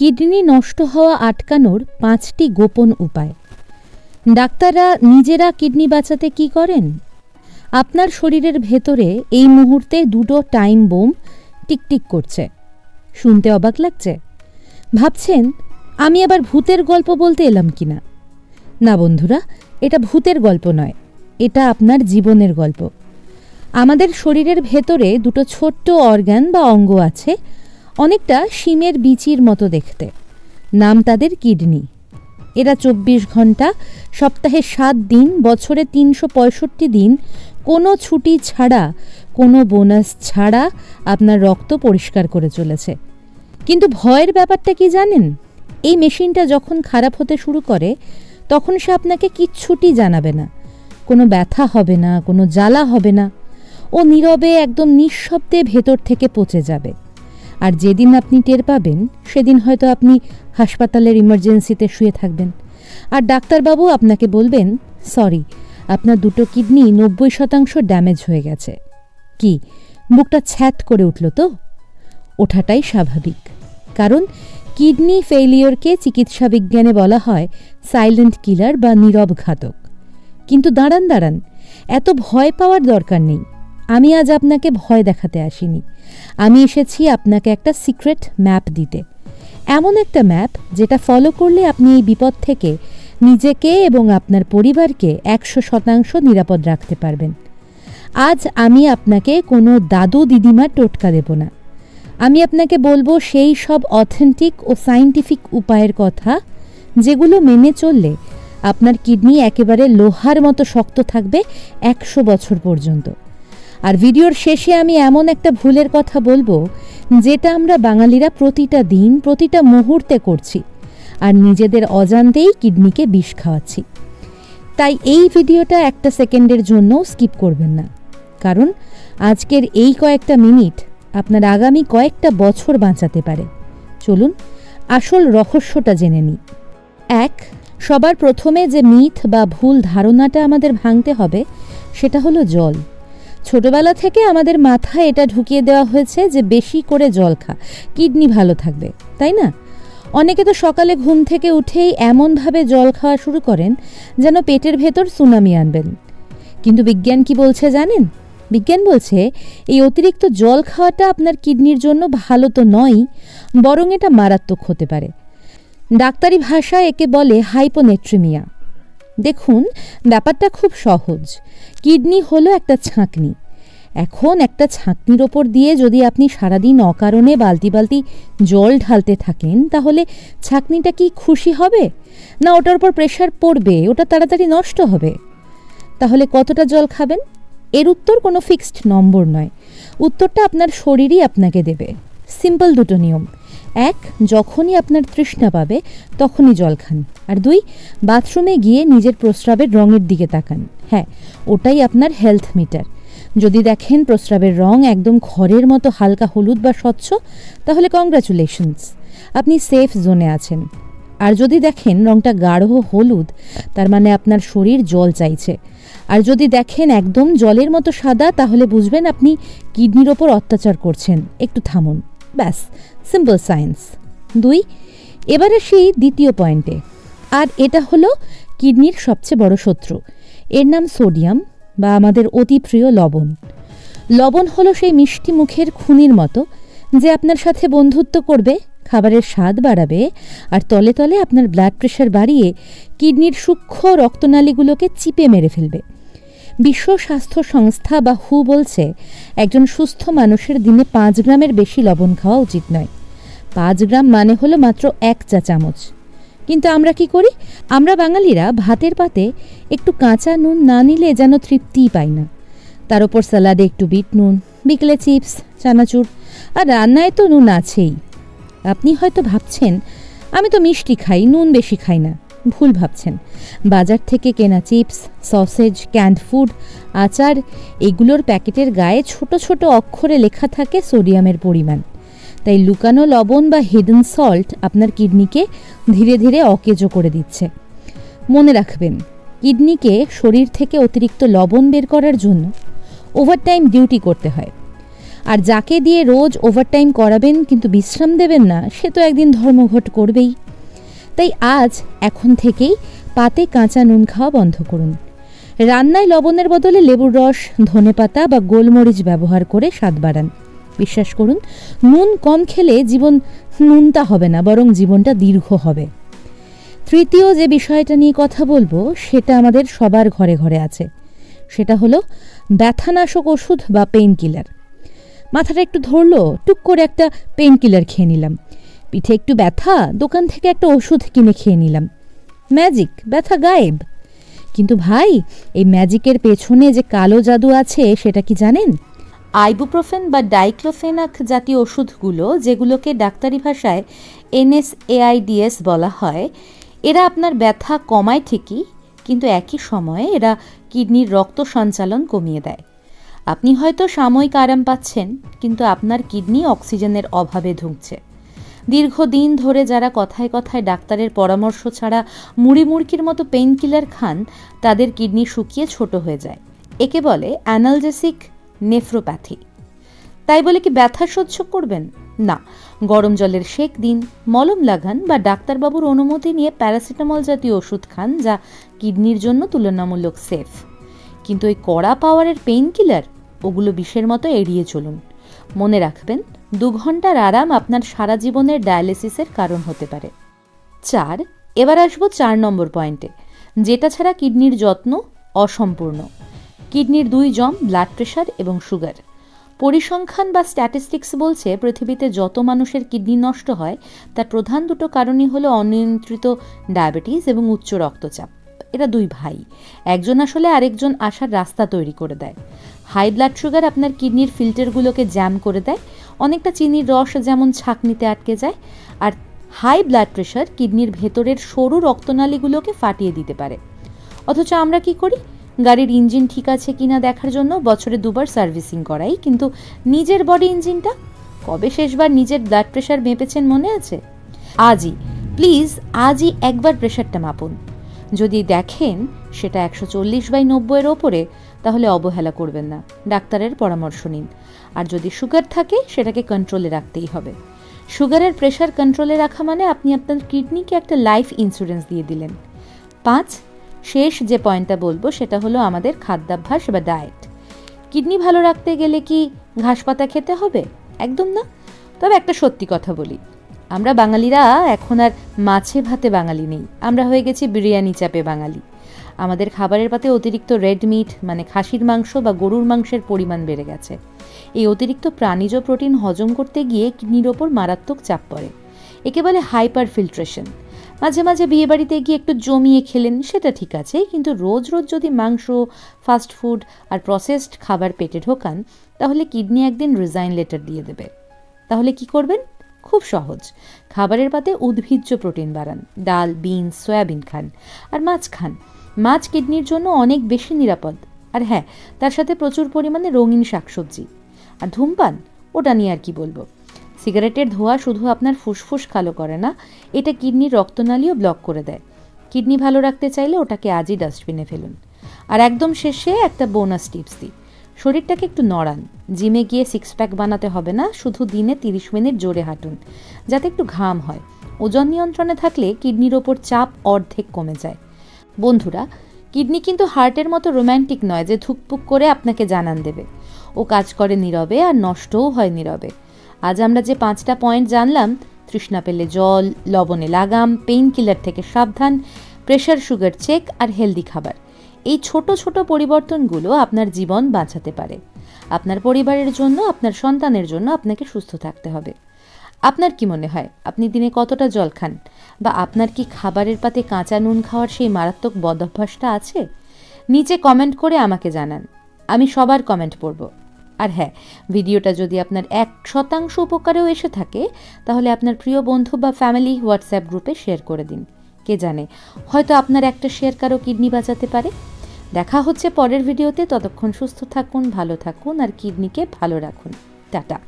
Kidney নষ্ট হওয়া আটকানোর পাঁচটি গোপন উপায়। ডাক্তাররা নিজেরা কিডনি বাঁচাতে কি করেন? আপনার শরীরের ভেতরে এই মুহূর্তে দুটো টাইম বোম টিকটিক করছে। শুনতে অবাক লাগছে। ভাবছেন, আমি আবার ভূতের গল্প বলতে এলাম কিনা? না বন্ধুরা, এটা ভূতের গল্প নয়। এটা আপনার জীবনের গল্প। আমাদের শরীরের ভেতরে দুটো ছোট্ট অর্গান বা অঙ্গ আছে অনেকটা শিমের বিচির মতো দেখতে। নাম তাদের কিডনি। এরা চব্বিশ ঘণ্টা সপ্তাহে সাত দিন, বছরে তিনশো পঁয়ষট্টি দিন, কোনো ছুটি ছাড়া, কোনো বোনাস ছাড়া আপনার রক্ত পরিষ্কার করে চলেছে। কিন্তু ভয়ের ব্যাপারটা কি জানেন? এই মেশিনটা যখন খারাপ হতে শুরু করে, তখন সে আপনাকে কিচ্ছুটি জানাবে না। কোনো ব্যথা হবে না, কোনো জ্বালা হবে না। ও নীরবে একদম নিঃশব্দে ভেতর থেকে পচে যাবে। আর যেদিন আপনি টের পাবেন, সেদিন হয়তো আপনি হাসপাতালের ইমার্জেন্সিতে শুয়ে থাকবেন। আর ডাক্তারবাবু আপনাকে বলবেন, সরি, আপনার দুটো কিডনি নব্বই শতাংশ ড্যামেজ হয়ে গেছে। কি, বুকটা ছ্যাত করে উঠল তো? ওঠাটাই স্বাভাবিক। কারণ কিডনি ফেইলিওরকে চিকিৎসা বিজ্ঞানে বলা হয় সাইলেন্ট কিলার বা নীরব ঘাতক। কিন্তু দাঁড়ান দাঁড়ান, এত ভয় পাওয়ার দরকার নেই। আমি আজ আপনাকে ভয় দেখাতে আসিনি। আমি এসেছি আপনাকে একটা সিক্রেট ম্যাপ দিতে। এমন একটা ম্যাপ যেটা ফলো করলে আপনি এই বিপদ থেকে নিজেকে এবং আপনার পরিবারকে একশো শতাংশ নিরাপদ রাখতে পারবেন। আজ আমি আপনাকে কোনো দাদু দিদিমার টোটকা দেব না। আমি আপনাকে বলব সেই সব অথেন্টিক ও সাইন্টিফিক উপায়ের কথা যেগুলো মেনে চললে আপনার কিডনি একেবারে লোহার মতো শক্ত থাকবে একশো বছর পর্যন্ত। আর ভিডিওর শেষে আমি এমন একটা ভুলের কথা বলব, যেটা আমরা বাঙালিরা প্রতিটা দিন, প্রতিটা মুহূর্তে করছি, আর নিজেদের অজান্তেই কিডনিকে বিষ খাওয়াচ্ছি। তাই এই ভিডিওটা একটা সেকেন্ডের জন্য স্কিপ করবেন না। কারণ আজকের এই কয়েকটা মিনিট আপনার আগামী কয়েকটা বছর বাঁচাতে পারে। চলুন, আসল রহস্যটা জেনে নিই। এক, সবার প্রথমে যে মিথ বা ভুল ধারণাটা আমাদের ভাঙতে হবে, সেটা হলো জল। ছোটবেলা থেকে আমাদের মাথায় এটা ঢুকিয়ে দেওয়া হয়েছে যে বেশি করে জল খা। কিডনি ভালো থাকবে, তাই না? অনেকে তো সকালে ঘুম থেকে উঠেই এমনভাবে জল খাওয়া শুরু করেন যেন পেটের ভেতর সুনামি আনবেন। কিন্তু বিজ্ঞান কি বলছে জানেন? বিজ্ঞান বলছে, এই অতিরিক্ত জল খাওয়াটা আপনার কিডনির জন্য ভালো তো নয়ই বরং এটা মারাত্মক হতে পারে। ডাক্তারি ভাষায় একে বলে হাইপোনেট্রিমিয়া দেখুন, ব্যাপারটা খুব সহজ। কিডনি হলো একটা ছাঁকনি। এখন একটা ছাঁকনির ওপর দিয়ে যদি আপনি সারাদিন অকারণে বালতি বালতি জল ঢালতে থাকেন, তাহলে ছাঁকনিটা কি খুশি হবে? না ওটার উপর প্রেশার পড়বে? ওটা তাড়াতাড়ি নষ্ট হবে? তাহলে কতটা জল খাবেন? এর উত্তর কোনো ফিক্সড নম্বর নয়। উত্তরটা আপনার শরীরই আপনাকে দেবে। সিম্পল দুটো নিয়ম। এক, যখনই আপনার তৃষ্ণা পাবে, তখনই জল খান। আর দুই, বাথরুমে গিয়ে নিজের প্রস্রাবের রঙের দিকে তাকান। হ্যাঁ ওটাই আপনার হেলথ মিটার। যদি দেখেন প্রস্রাবের রং একদম খড়ের মতো হালকা হলুদ বা স্বচ্ছ, তাহলে কংগ্রাচুলেশনস আপনি সেফ জোনে আছেন। আর যদি দেখেন রংটা গাঢ় হলুদ, তার মানে আপনার শরীর জল চাইছে। আর যদি দেখেন একদম জলের মতো সাদা, তাহলে বুঝবেন আপনি কিডনির ওপর অত্যাচার করছেন। একটু থামুন। ব্যাস সিম্পল সায়েন্স দুই, এবার আসি দ্বিতীয় পয়েন্টে আর এটা হলো কিডনির সবচেয়ে বড় শত্রু। এর নাম সোডিয়াম বা আমাদের অতি প্রিয় লবণ। লবণ হলো সেই মিষ্টি মুখের খুনির মতো যে আপনার সাথে বন্ধুত্ব করবে, খাবারের স্বাদ বাড়াবে আর তলে তলে আপনার ব্লাড প্রেশার বাড়িয়ে কিডনির সূক্ষ্ম রক্তনালীগুলোকে চিপে মেরে ফেলবে। বিশ্ব স্বাস্থ্য সংস্থা বা হু বলছে, একজন সুস্থ মানুষের দিনে পাঁচ গ্রামের বেশি লবণ খাওয়া উচিত নয়। পাঁচ গ্রাম মানে হলো মাত্র এক চা চামচ। কিন্তু আমরা কি করি? আমরা বাঙালিরা ভাতের পাতে একটু কাঁচা নুন না নিলে যেন তৃপ্তিই পাই না। তার ওপর স্যালাডে একটু বিট নুন, বিকেলে চিপস, চানাচুর, আর রান্নায় তো নুন আছেই। আপনি হয়তো ভাবছেন, আমি তো মিষ্টি খাই, নুন বেশি খাই না। ভুল ভাবছেন। বাজার থেকে কেনা চিপস, সসেজ, ক্যান্ড ফুড, আচার, এগুলোর প্যাকেটের গায়ে ছোট ছোট অক্ষরে লেখা থাকে সোডিয়ামের পরিমাণ। তাই লুকানো লবণ বা হিডেন সল্ট আপনার কিডনিকে ধীরে ধীরে অকেজো করে দিচ্ছে। মনে রাখবেন, কিডনিকে শরীর থেকে অতিরিক্ত লবণ বের করার জন্য ওভারটাইম ডিউটি করতে হয়। আর যাকে দিয়ে রোজ ওভারটাইম করাবেন কিন্তু বিশ্রাম দেবেন না, সে তো একদিন ধর্মঘট করবেই। তাই আজ, এখন থেকেই পাতে কাঁচা নুন খাওয়া বন্ধ করুন। রান্নায় লবণের বদলে লেবুর রস ধনেপাতা বা গোলমরিচ ব্যবহার করে স্বাদ বাড়ান। বিশ্বাস করুন, নুন কম খেলে জীবন নুনটা হবে না, বরং জীবনটা দীর্ঘ হবে। তৃতীয় যে বিষয়টা নিয়ে কথা বলব, সেটা আমাদের সবার ঘরে ঘরে আছে। সেটা হলো ব্যথানাশক ওষুধ বা পেইন কিলার মাথাটা একটু ধরলো, টুক করে একটা পেইন কিলার খেয়ে নিলাম। পিঠে একটু ব্যথা, দোকান থেকে একটা ওষুধ কিনে খেয়ে নিলাম। ম্যাজিক, ব্যথা গায়েব। কিন্তু ভাই, এই ম্যাজিকের পেছনে যে কালো জাদু আছে, সেটা কি জানেন? আইবুপ্রোফেন বা ডাইক্লোফেনাক জাতীয় ওষুধগুলো, যেগুলোকে ডাক্তারি ভাষায় এনএসএআইডিএস বলা হয়, এরা আপনার ব্যথা কমায় ঠিকই, কিন্তু একই সময়ে এরা কিডনির রক্ত সঞ্চালন কমিয়ে দেয়। আপনি হয়তো সাময়িক আরাম পাচ্ছেন, কিন্তু আপনার কিডনি অক্সিজেনের অভাবে ধুঁকছে। দীর্ঘদিন ধরে যারা কথায় কথায় ডাক্তারের পরামর্শ ছাড়া মুড়ি মুড়কির মতো পেইন কিলার খান, তাদের কিডনি শুকিয়ে ছোট হয়ে যায়। একে বলে অ্যানালজেসিক নেফ্রোপ্যাথি তাই বলে কি ব্যথা সহ্য করবেন? না। গরম জলের শেক দিন, মলম লাগান বা ডাক্তারবাবুর অনুমতি নিয়ে প্যারাসিটামল জাতীয় ওষুধ খান যা কিডনির জন্য তুলনামূলক সেফ কিন্তু ওই কড়া পাওয়ারের পেইন কিলার ওগুলো বিষের মতো এড়িয়ে চলুন। মনে রাখবেন দু ঘণ্টার আরাম আপনার সারা জীবনের ডায়ালিসিসের কারণ হতে পারে। চার, এবার আসব চার নম্বর পয়েন্টে, যেটা ছাড়া কিডনির যত্ন অসম্পূর্ণ। কিডনির দুই জম ব্লাড প্রেশার এবং সুগার পরিসংখ্যান বা স্ট্যাটিস্টিক্স বলছে, পৃথিবীতে যত মানুষের কিডনি নষ্ট হয়, তার প্রধান দুটো কারণই হলো অনিয়ন্ত্রিত ডায়াবেটিস এবং উচ্চ রক্তচাপ। এরা দুই ভাই। একজন আসলে আরেকজন আসার রাস্তা তৈরি করে দেয়। হাই ব্লাড সুগার আপনার কিডনির ফিল্টারগুলোকে জ্যাম করে দেয় অনেকটা চিনির রস যেমন ছাকনিতে আটকে যায়, আর হাই ব্লাড প্রেশার কিডনির ভেতরের সরু রক্তনালীগুলোকে ফাটিয়ে দিতে পারে। অথচ আমরা কি করি? গাড়ির ইঞ্জিন ঠিক আছে কিনা দেখার জন্য বছরে দুবার সার্ভিসিং করাই, কিন্তু নিজের বডি ইঞ্জিনটা কবে শেষবার নিজের ব্লাড প্রেশার মেপেছেন মনে আছে? আজই, প্লিজ আজই একবার প্রেশারটা মাপুন। যদি দেখেন সেটা একশো চল্লিশ বাই নব্বইয়ের ওপরে তাহলে অবহেলা করবেন না। ডাক্তারের পরামর্শ নিন। আর যদি সুগার থাকে, সেটাকে কন্ট্রোলে রাখতেই হবে। সুগারের প্রেশার কন্ট্রোলে রাখা মানে আপনি আপনার কিডনিকে একটা লাইফ ইন্স্যুরেন্স দিয়ে দিলেন। পাঁচ, শেষ যে পয়েন্টটা বলব, সেটা হলো আমাদের খাদ্যাভ্যাস বা ডায়েট কিডনি ভালো রাখতে গেলে কি ঘাস পাতা খেতে হবে? একদম না। তবে একটা সত্যি কথা বলি। আমরা বাঙালিরা এখন আর মাছে ভাতে বাঙালি নেই। আমরা হয়ে গেছি বিরিয়ানি চাপে বাঙালি। আমাদের খাবারের পাতে অতিরিক্ত রেড মিট মানে খাসির মাংস বা গরুর মাংসের পরিমাণ বেড়ে গেছে। এই অতিরিক্ত প্রাণীজ প্রোটিন হজম করতে গিয়ে কিডনির ওপর মারাত্মক চাপ পড়ে। একে বলে হাইপার ফিল্ট্রেশন মাঝে মাঝে বিয়েবাড়িতে গিয়ে একটু জমিয়ে খেলেন, সেটা ঠিক আছে, কিন্তু রোজ রোজ যদি মাংস, ফাস্ট ফুড আর প্রসেসড খাবার পেটে ঢোকান, তাহলে কিডনি একদিন রিজাইন লেটার দিয়ে দেবে। তাহলে কি করবেন? খুব সহজ। খাবারের পাতে উদ্ভিজ্জ প্রোটিন বাড়ান। ডাল, বিনস, সয়াবিন খান। আর মাছ খান। মাছ কিডনির জন্য অনেক বেশি নিরাপদ। আর হ্যাঁ তার সাথে প্রচুর পরিমাণে রঙিন শাকসবজি। আর ধূমপান? ওটা নিয়ে আর কি বলব? সিগারেটের ধোঁয়া শুধু আপনার ফুসফুস কালো করে না, এটা কিডনির রক্তনালীও ব্লক করে দেয়। কিডনি ভালো রাখতে চাইলে ওটাকে আজই ডাস্টবিনে ফেলুন। আর একদম শেষে একটা বোনাস টিপস দিই। শরীরটাকে একটু নড়ান। জিমে গিয়ে সিক্স প্যাক বানাতে হবে না, শুধু দিনে তিরিশ মিনিট জোরে হাঁটুন। যাতে একটু ঘাম হয়। ওজন নিয়ন্ত্রণে থাকলে কিডনির ওপর চাপ অর্ধেক কমে যায়। বন্ধুরা, কিডনি কিন্তু হার্টের মতো রোম্যান্টিক নয় যে ধুকপুক করে আপনাকে জানান দেবে। ও কাজ করে নীরবে আর নষ্টও হয় নীরবে। আজ আমরা যে পাঁচটা পয়েন্ট জানলাম, তৃষ্ণা পেলে জল, লবণে লাগাম, পেইন কিলার থেকে সাবধান, প্রেশার সুগার চেক আর হেলদি খাবার। এই ছোট ছোট পরিবর্তনগুলো আপনার জীবন বাঁচাতে পারে। আপনার পরিবারের জন্য, আপনার সন্তানের জন্য আপনাকে সুস্থ থাকতে হবে। আপনার কি মনে হয়, আপনি দিনে কতটা জল খান? বা আপনার কি খাবারের পাতে কাঁচা নুন খাওয়ার সেই মারাত্মক বদভ্যাসটা আছে? নিচে কমেন্ট করে আমাকে জানান। আমি সবার কমেন্ট পড়ব। আর হ্যাঁ ভিডিওটা যদি আপনার এক শতাংশ উপকারেও এসে থাকে, তাহলে আপনার প্রিয় বন্ধু বা ফ্যামিলি হোয়াটসঅ্যাপ গ্রুপে শেয়ার করে দিন। কে জানে, হয়তো আপনার একটা শেয়ার কারও কিডনি বাঁচাতে পারে। দেখা হচ্ছে পরের ভিডিওতে। ততক্ষণ সুস্থ থাকুন, ভালো থাকুন, আর কিডনিকে ভালো রাখুন। টাটা।